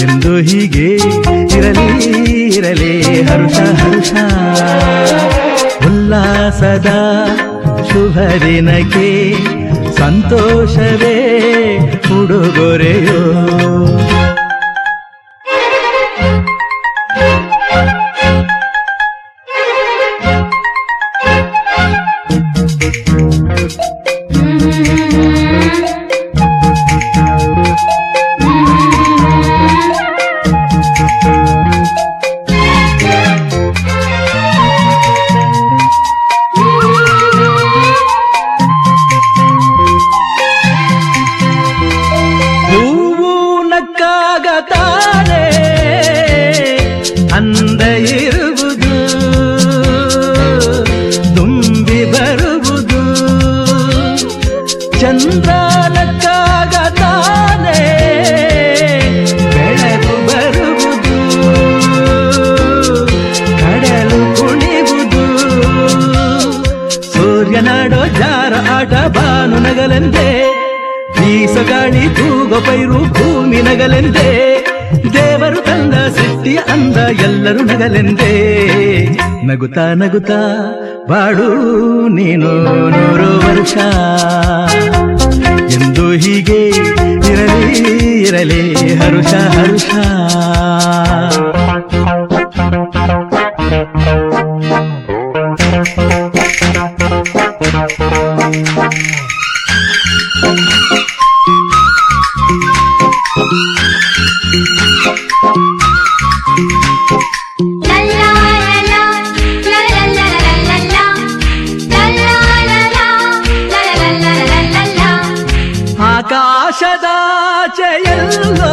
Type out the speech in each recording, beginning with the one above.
ಎಂದು ಹೀಗೆ ಇರಲಿ ಇರಲಿ ಹರ್ಷ ಹರ್ಷ. ಉಲ್ಲಾಸದ ಶುಭ ದಿನಕ್ಕೆ ಸಂತೋಷವೇ ಉಡುಗೊರೆಯೋ. ಜಾರ ಆಟ ಬಾನು ನಗಲೆಂದೇ ಬೀಸಗಾಳಿ ತೂಗೋ ಪೈರು ಭೂಮಿ ನಗಲೆಂದೇ ದೇವರು ತಂದ ಸೃಷ್ಟಿಯ ಅಂದ ಎಲ್ಲರೂ ನಗಲೆಂದೇ ನಗುತ್ತಾ ನಗುತ್ತಾ ಬಾಡು ನೀನು ನೂರು ವರ್ಷ చెయ్యల్లో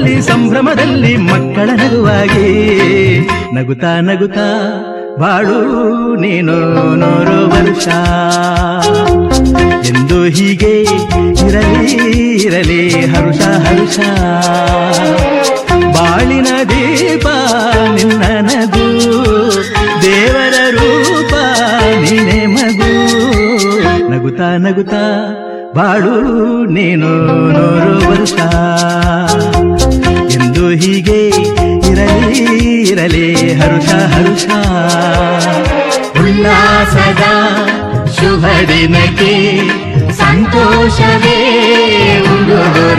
ಸಂತಸದಲ್ಲಿ ಸಂಭ್ರಮದಲ್ಲಿ ಮಕ್ಕಳ ನಗುವಾಗಿ. ನಗುತ್ತಾ ನಗುತ್ತಾ, ಬಾಳು, ನೀನು ನೂರು ವರ್ಷ. ಎಂದು ಹೀಗೆ ಇರಲಿ ಇರಲಿ, ಹರುಷ ಹರುಷ. ಬಾಳಿನ ದೀಪ ನಿನ್ನ ನಗು. ದೇವರ ರೂಪ ನೀನೆ ಮಗು. ನಗುತ್ತಾ ನಗುತ್ತಾ, ಬಾಳು, ನೀನು ನೂರು ವರ್ಷ. ಹೀಗೆ ಇರಲಿ ಇರಲಿ ಹರುಷ ಹರುಷ. ಉಲ್ಲಾಸದ ಶುಭ ದಿನಕ್ಕೆ ಸಂತೋಷವೇ ಉಡುಗೊರೆಯೋ